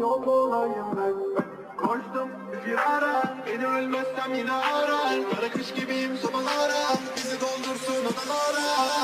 yol olayım ben Koştum firara Beni ölmezsem yine arar. Kara kış gibiyim sobalara Bizi doldursun odalara